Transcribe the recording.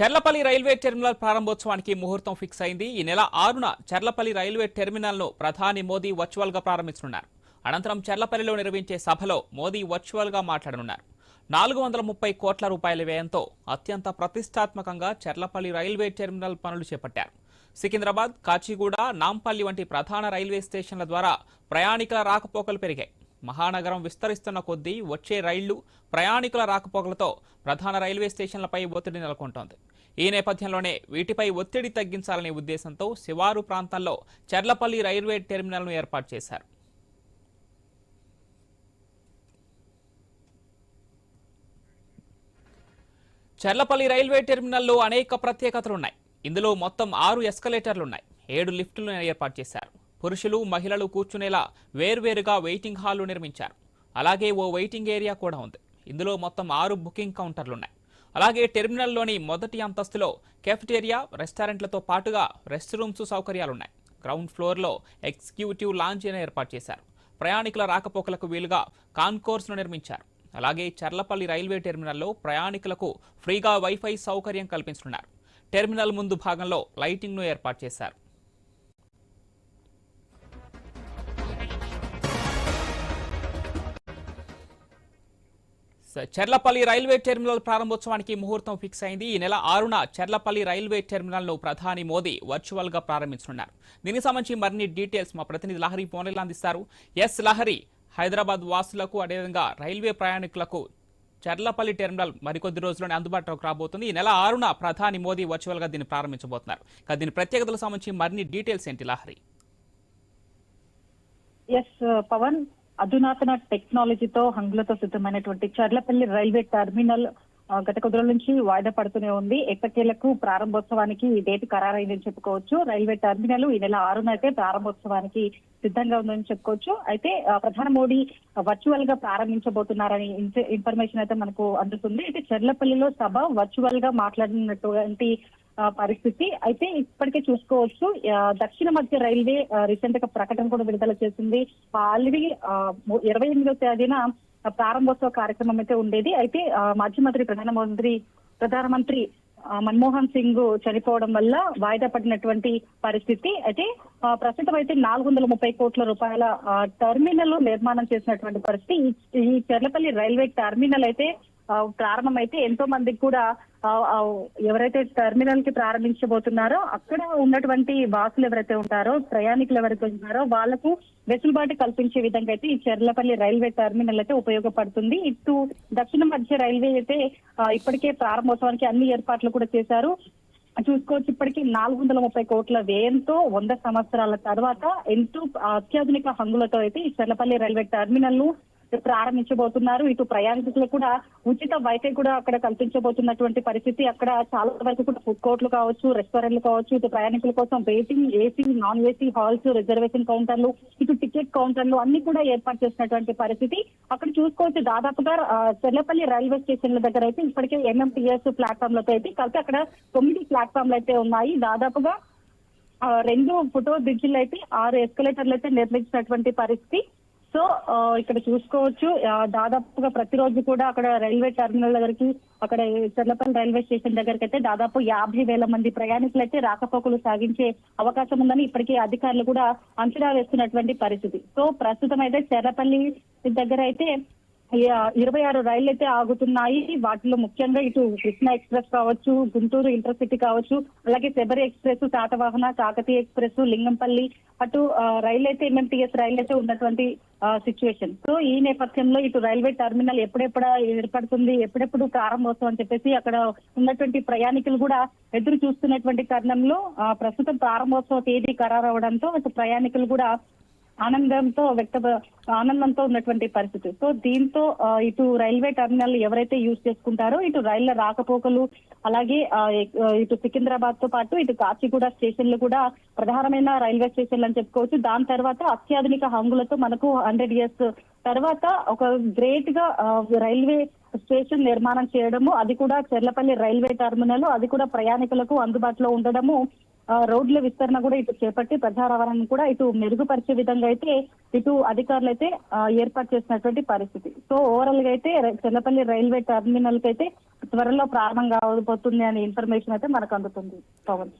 Cherlapalli railway terminal ప్రారంభోత్సవానికి ముహూర్తం fix అయింది. ఈ నెల ఆరున చర్లపల్లి రైల్వే టెర్మినల్ను ప్రధాని మోదీ వర్చువల్గా ప్రారంభించనున్నారు. అనంతరం చర్లపల్లిలో నిర్వహించే సభలో మోదీ వర్చువల్గా మాట్లాడనున్నారు. నాలుగు వందల ముప్పై కోట్ల రూపాయల వ్యయంతో అత్యంత ప్రతిష్టాత్మకంగా చర్లపల్లి రైల్వే టెర్మినల్ పనులు చేపట్టారు. సికింద్రాబాద్ కాచిగూడ నాంపల్లి వంటి ప్రధాన రైల్వే స్టేషన్ల ద్వారా ప్రయాణికుల రాకపోకలు పెరిగాయి. మహానగరం విస్తరిస్తున్న కొద్దీ వచ్చే రైళ్ళు ప్రయాణికుల రాకపోకలతో ప్రధాన రైల్వే స్టేషన్లపై ఒత్తిడి నెలకొంటోంది. ఈ నేపథ్యంలోనే వీటిపై ఒత్తిడి తగ్గించాలనే ఉద్దేశంతో శివారు ప్రాంతాల్లో చర్లపల్లి రైల్వే టెర్మినల్ను ఏర్పాటు చేశారు. చర్లపల్లి రైల్వే టెర్మినల్లో అనేక ప్రత్యేకతలున్నాయి ఇందులో మొత్తం ఆరు ఎస్కలేటర్లున్నాయి ఏడు లిఫ్టులను ఏర్పాటు చేశారు. పురుషులు మహిళలు కూర్చునేలా వేర్వేరుగా వెయిటింగ్ హాల్లు నిర్మించారు. అలాగే ఓ వెయిటింగ్ ఏరియా కూడా ఉంది. ఇందులో మొత్తం ఆరు బుకింగ్ కౌంటర్లున్నాయి అలాగే టెర్మినల్లోని మొదటి అంతస్తులో కెఫ్టేరియా రెస్టారెంట్లతో పాటుగా రెస్ట్ రూమ్స్ సౌకర్యాలున్నాయి. గ్రౌండ్ ఫ్లోర్లో ఎగ్జిక్యూటివ్ లాంజ్ ఏర్పాటు చేశారు. ప్రయాణికుల రాకపోకలకు వీలుగా కాన్కోర్స్ను నిర్మించారు. అలాగే చర్లపల్లి రైల్వే టెర్మినల్లో ప్రయాణికులకు ఫ్రీగా వైఫై సౌకర్యం కల్పించనున్నారు. టెర్మినల్ ముందు భాగంలో లైటింగ్ను ఏర్పాటు చేశారు. చర్లపల్లి రైల్వే టెర్మినల్ ప్రారంభోత్సవానికి ముహూర్తం ఫిక్స్ అయింది. ఈ నెల ఆరున చర్లపల్లి రైల్వే టెర్మినల్ను ప్రధాని మోదీ వర్చువల్గా ప్రారంభించనున్నారు. దీనికి సంబంధించి మరిన్ని డీటెయిల్స్ మా ప్రతినిధి లహరి ఫోన్లో అందిస్తారు. ఎస్ లహరి హైదరాబాద్ వాసులకు అదేవిధంగా రైల్వే ప్రయాణికులకు చర్లపల్లి టెర్మినల్ మరికొద్ది రోజుల్లోనే అందుబాటులోకి రాబోతుంది. ఈ నెల ఆరున ప్రధాని మోదీ వర్చువల్గా దీన్ని ప్రారంభించబోతున్నారు. దీని ప్రత్యేకతలకు సంబంధించి మరిన్ని డీటెయిల్స్ ఏంటి లహరి? ఎస్ పవన్ అధునాతన టెక్నాలజీతో హంగులతో సిద్ధమైనటువంటి చర్లపల్లి రైల్వే టెర్మినల్ గత కొద్ది రోజుల నుంచి వాయిదా పడుతూనే ఉంది. ఎట్టకేలకు ప్రారంభోత్సవానికి ఈ డేట్ ఖరారైందని చెప్పుకోవచ్చు. రైల్వే టెర్మినల్ ఈ నెల ఆరున అయితే ప్రారంభోత్సవానికి సిద్ధంగా ఉందని చెప్పుకోవచ్చు. అయితే ప్రధాని మోడీ వర్చువల్గా ప్రారంభించబోతున్నారని ఇన్ఫర్మేషన్ అయితే మనకు అందుతుంది. అయితే చెర్లపల్లిలో సభ వర్చువల్గా మాట్లాడినటువంటి పరిస్థితి. అయితే ఇప్పటికే చూసుకోవచ్చు దక్షిణ మధ్య రైల్వే రీసెంట్గా ప్రకటన కూడా విడుదల చేసింది. ఆల్రెడీ ఇరవై ఎనిమిదో తేదీన ప్రారంభోత్సవ కార్యక్రమం అయితే ఉండేది. అయితే ఆ, మాజీ మంత్రి ప్రధానమంత్రి ప్రధానమంత్రి ఆ, మన్మోహన్ సింగ్ చనిపోవడం వల్ల వాయిదా పడినటువంటి పరిస్థితి. అయితే ప్రస్తుతం అయితే నాలుగు వందల ముప్పై కోట్ల రూపాయల టెర్మినల్ నిర్మాణం చేసినటువంటి పరిస్థితి. ఈ- చెర్లపల్లి రైల్వే టెర్మినల్ అయితే ప్రారంభమైతే ఎంతో మందికి కూడా ఎవరైతే టెర్మినల్కి ప్రారంభించబోతున్నారో అక్కడ ఉన్నటువంటి వాసులు ఎవరైతే ఉంటారో ప్రయాణికులు ఎవరైతే ఉన్నారో వాళ్ళకు వెసులుబాటు కల్పించే విధంగా అయితే ఈ చెర్లపల్లి రైల్వే టెర్మినల్ అయితే ఉపయోగపడుతుంది. ఇటు దక్షిణ మధ్య రైల్వే అయితే ఇప్పటికే ప్రారంభోత్సవానికి అన్ని ఏర్పాట్లు కూడా చేశారు. చూసుకోవచ్చు ఇప్పటికీ నాలుగు వందల ముప్పై కోట్ల వ్యయంతో వంద సంవత్సరాల తర్వాత ఎంతో అత్యాధునిక హంగులతో అయితే ఈ చెర్లపల్లి రైల్వే టెర్మినల్ను ప్రారంభించబోతున్నారు. ఇటు ప్రయాణికులకు కూడా ఉచిత వైఫై కూడా అక్కడ కల్పించబోతున్నటువంటి పరిస్థితి. అక్కడ చాలా వరకు కూడా ఫుడ్ కోర్ట్లు కావచ్చు రెస్టారెంట్లు కావచ్చు ఇటు ప్రయాణికుల కోసం waiting AC non AC halls reservation కౌంటర్లు ఇటు టికెట్ కౌంటర్లు అన్ని కూడా ఏర్పాటు చేసినటువంటి పరిస్థితి. అక్కడ చూసుకోవచ్చు. దాదాపుగా చెల్లపల్లి రైల్వే స్టేషన్ల దగ్గర అయితే ఇప్పటికే ఎంఎంటీఎస్ ప్లాట్ఫామ్లతో అయితే కలిపి అక్కడ తొమ్మిది ప్లాట్ఫామ్లు అయితే ఉన్నాయి. దాదాపుగా రెండు ఫోటో బ్రిడ్జిలు అయితే ఆరు ఎస్కలేటర్లు అయితే నిర్మించినటువంటి పరిస్థితి. సో ఆ, ఇక్కడ చూసుకోవచ్చు. దాదాపుగా ప్రతిరోజు కూడా అక్కడ రైల్వే టెర్మినల్ దగ్గరికి అక్కడ చర్లపల్లి రైల్వే స్టేషన్ దగ్గరికి అయితే దాదాపు యాభై వేల మంది ప్రయాణికులు అయితే రాకపోకలు సాగించే అవకాశం ఉందని ఇప్పటికీ అధికారులు కూడా అంచనా వేస్తున్నటువంటి పరిస్థితి. సో ప్రస్తుతం అయితే చర్లపల్లి దగ్గర అయితే ఇరవై ఆరు రైళ్ళు అయితే ఆగుతున్నాయి. వాటిలో ముఖ్యంగా ఇటు కృష్ణ ఎక్స్ప్రెస్ కావచ్చు గుంటూరు ఇంటర్సిటీ కావచ్చు అలాగే శబరి ఎక్స్ప్రెస్ శాతవాహన కాకతీయ ఎక్స్ప్రెస్ లింగంపల్లి అటు రైలు అయితే ఎంఎంటీఎస్ రైలు అయితే ఉన్నటువంటి సిచ్యువేషన్ సో ఈ నేపథ్యంలో ఇటు రైల్వే టెర్మినల్ ఎప్పుడెప్పుడు ఏర్పడుతుంది ఎప్పుడెప్పుడు ప్రారంభోత్సవం అని చెప్పేసి అక్కడ ఉన్నటువంటి ప్రయాణికులు కూడా ఎదురు చూస్తున్నటువంటి తరుణంలో ప్రస్తుతం ప్రారంభోత్సవ తేదీ ఖరారవడంతో అటు ప్రయాణికులు కూడా ఆనందంతో వ్యక్త ఆనందంతో ఉన్నటువంటి పరిస్థితి. సో దీంతో ఇటు రైల్వే టెర్మినల్ ఎవరైతే యూజ్ చేసుకుంటారో ఇటు రైళ్ళ రాకపోకలు అలాగే ఇటు సికింద్రాబాద్తో పాటు ఇటు కాచిగూడ స్టేషన్లు కూడా ప్రధానమైన రైల్వే స్టేషన్లు అని చెప్పుకోవచ్చు. దాని తర్వాత అత్యాధునిక హంగులతో మనకు హండ్రెడ్ ఇయర్స్ తర్వాత ఒక గ్రేట్గా రైల్వే స్టేషన్ నిర్మాణం చేయడము అది కూడా చెర్లపల్లి రైల్వే టెర్మినల్ అది కూడా ప్రయాణికులకు అందుబాటులో ఉండడము రోడ్ల విస్తరణ కూడా ఇటు చేపట్టి ప్రజా రవాణాను కూడా ఇటు మెరుగుపరిచే విధంగా అయితే ఇటు అధికారులు అయితే ఏర్పాటు చేసినటువంటి పరిస్థితి. సో ఓవరాల్గా అయితే ర- చెల్లపల్లి రైల్వే టెర్మినల్కి అయితే త్వరలో ప్రారంభం కాబోతుంది అనే ఇన్ఫర్మేషన్ అయితే మనకు అందుతుంది. పవన్.